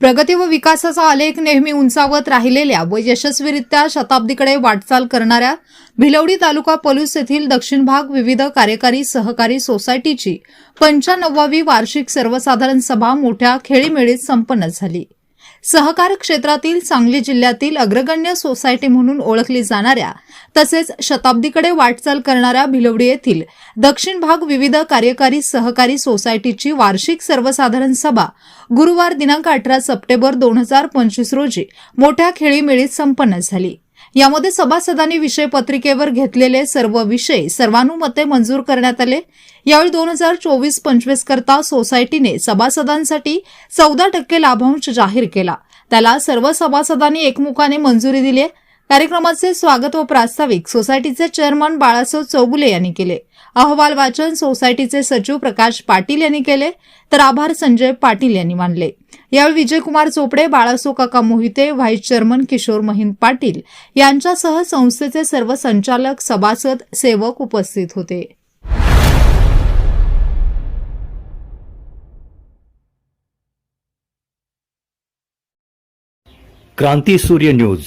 प्रगती व विकासाचा आलेख नेहमी उंचावत राहिलेल्या व यशस्वीरित्या शताब्दीकडे वाटचाल करणाऱ्या भिलवडी तालुका पलूस येथील दक्षिण भाग विविध कार्यकारी सहकारी सोसायटीची पंच्याण्णवावी वार्षिक सर्वसाधारण सभा मोठ्या खेळीमेळीत संपन्न झाली. सहकार क्षेत्रातील सांगली जिल्ह्यातील अग्रगण्य सोसायटी म्हणून ओळखली जाणाऱ्या तसेच शताब्दीकडे वाटचाल करणाऱ्या भिलवडी येथील दक्षिण भाग विविध कार्यकारी सहकारी सोसायटीची वार्षिक सर्वसाधारण सभा गुरुवार दिनांक अठरा सप्टेंबर दोन हजार पंचवीस रोजी मोठ्या खेळीमेळीत संपन्न झाली. यामध्ये सभासदांनी विषय पत्रिकेवर घेतलेले सर्व विषय सर्वानुमते मंजूर करण्यात आले यावेळी दोन हजार चोवीस पंचवीस करता सोसायटीने सभासदांसाठी चौदा टक्के लाभांश जाहीर केला त्याला सर्व सभासदांनी एकमुखाने मंजुरी दिली आहे. कार्यक्रमाचे स्वागत व प्रास्ताविक सोसायटीचे चेअरमन बाळासाहेब चौगुले यांनी केले. अहवाल वाचन सोसायटीचे सचिव प्रकाश पाटील यांनी केले. तर आभार संजय पाटील यांनी मानले. यावेळी विजयकुमार चोपडे बाळासो काका मोहिते व्हाईस चेअरमन किशोर महिंद पाटील यांच्यासह संस्थेचे सर्व संचालक सभासद सेवक उपस्थित होते. क्रांती सूर्य न्यूज.